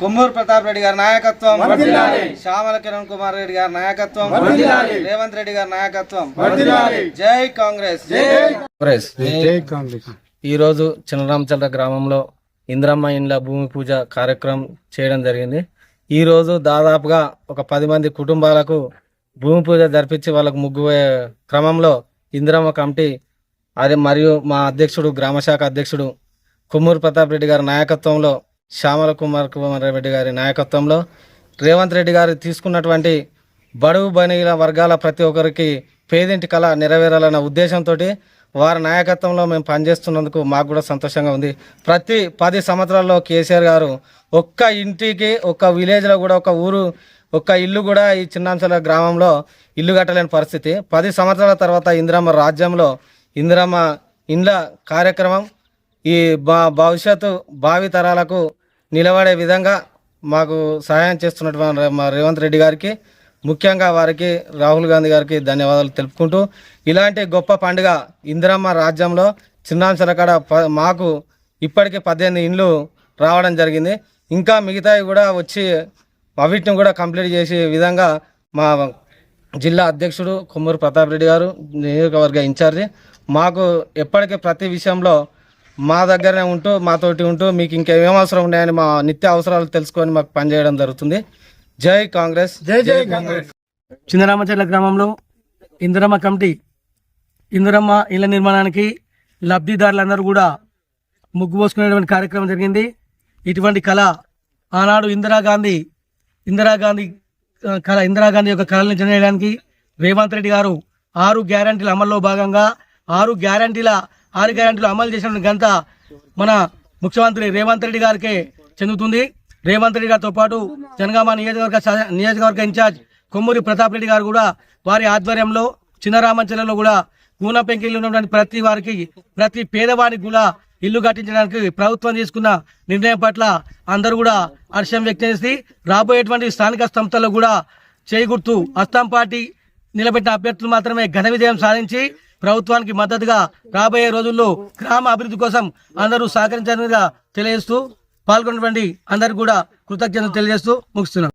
కొమ్మూరు ప్రతాప్ రెడ్డి గారి నాయకత్వం. శ్యామల కిరణ్ కుమార్ రెడ్డి గారి నాయకత్వం. రేవంత్ రెడ్డి గారి నాయకత్వం. జై కాంగ్రెస్. కాంగ్రెస్. జై కాంగ్రెస్. ఈరోజు చిన్నరామచంద్ర గ్రామంలో ఇంద్రమ్మ ఇండ్ల భూమి పూజ కార్యక్రమం చేయడం జరిగింది. ఈరోజు దాదాపుగా ఒక పది మంది కుటుంబాలకు భూమి పూజ జరిపించి వాళ్ళకు ముగ్గు క్రమంలో ఇందిరమ్మ కమిటీ అదే మరియు మా అధ్యక్షుడు గ్రామశాఖ అధ్యక్షుడు కొమ్మూరు ప్రతాప్ రెడ్డి గారి నాయకత్వంలో శ్యామల కుమార్ కుమార్ రెడ్డి గారి నాయకత్వంలో రేవంత్ రెడ్డి గారు తీసుకున్నటువంటి బడుగు బనిల వర్గాల ప్రతి ఒక్కరికి పేదింటి కళ నెరవేరాలన్న ఉద్దేశంతో వారి నాయకత్వంలో మేము పనిచేస్తున్నందుకు మాకు కూడా సంతోషంగా ఉంది. ప్రతి పది సంవత్సరాల్లో కేసీఆర్ గారు ఒక్క ఇంటికి ఒక్క విలేజ్లో కూడా ఒక ఊరు ఒక్క ఇల్లు కూడా ఈ చిన్నాంశల గ్రామంలో ఇల్లు కట్టలేని పరిస్థితి. పది సంవత్సరాల తర్వాత ఇందిరమ్మ రాజ్యంలో ఇందిరమ్మ ఇండ్ల కార్యక్రమం ఈ బా భవిష్యత్తు భావితరాలకు నిలబడే విధంగా మాకు సహాయం చేస్తున్నటువంటి మా రేవంత్ రెడ్డి గారికి ముఖ్యంగా వారికి రాహుల్ గాంధీ గారికి ధన్యవాదాలు తెలుపుకుంటూ ఇలాంటి గొప్ప పండుగ ఇందిరమ్మ రాజ్యంలో చిన్నాంశల కాడ ప- మాకు ఇప్పటికే పద్దెనిమిది ఇండ్లు రావడం జరిగింది. ఇంకా మిగతావి కూడా వచ్చి అవిటిని కూడా కంప్లీట్ చేసే విధంగా మా జిల్లా అధ్యక్షుడు కొమ్మూరు ప్రతాప్ రెడ్డి గారు నియోజకవర్గ ఇన్ఛార్జి మాకు ఎప్పటికీ ప్రతి విషయంలో మా దగ్గరనే ఉంటూ మాతోటి ఉంటూ మీకు ఇంకేమేం అవసరం ఉన్నాయని మా నిత్య అవసరాలు తెలుసుకొని మాకు పనిచేయడం జరుగుతుంది. జై కాంగ్రెస్. జై జై కాంగ్రెస్. చిన్నరామచర్ల గ్రామంలో ఇందిరమ్మ కమిటీ ఇందిరమ్మ ఇళ్ళ నిర్మాణానికి లబ్ధిదారులందరూ కూడా ముగ్గు పోసుకునేటువంటి కార్యక్రమం జరిగింది. ఇటువంటి కళ ఆనాడు ఇందిరాగాంధీ ఇందిరాగాంధీ కళ ఇందిరాగాంధీ యొక్క కళలను జనయడానికి రేవంత్ రెడ్డి గారు ఆరు గ్యారంటీల అమల్లో భాగంగా ఆరు గ్యారంటీల ఆరు గ్యారంటీలు అమలు చేసిన ఘనత మన ముఖ్యమంత్రి రేవంత్ రెడ్డి గారికే చెందుతుంది. రేవంత్ రెడ్డి గారితో పాటు జనగామ నియోజకవర్గ నియోజకవర్గ ఇన్ఛార్జ్ కొమ్మూరి ప్రతాప్ రెడ్డి గారు కూడా వారి ఆధ్వర్యంలో చిన్నరామంచలలో కూడా కూన పెంకిళ్ళు ఉన్నటువంటి ప్రతి వారికి ప్రతి పేదవానికి కూడా ఇల్లు కట్టించడానికి ప్రభుత్వం తీసుకున్న నిర్ణయం పట్ల అందరూ కూడా హర్షం వ్యక్తం చేసి రాబోయేటువంటి స్థానిక సంస్థల్లో కూడా చేకూర్తూ అస్సాం పార్టీ నిలబెట్టిన అభ్యర్థులు మాత్రమే ఘన విజయం సాధించి ప్రభుత్వానికి మద్దతుగా రాబోయే రోజుల్లో గ్రామ అభివృద్ధి కోసం అందరూ సహకరించాలని తెలియజేస్తూ పాల్గొన్నటువంటి అందరికి కూడా కృతజ్ఞతలు తెలియజేస్తూ ముగిస్తున్నాం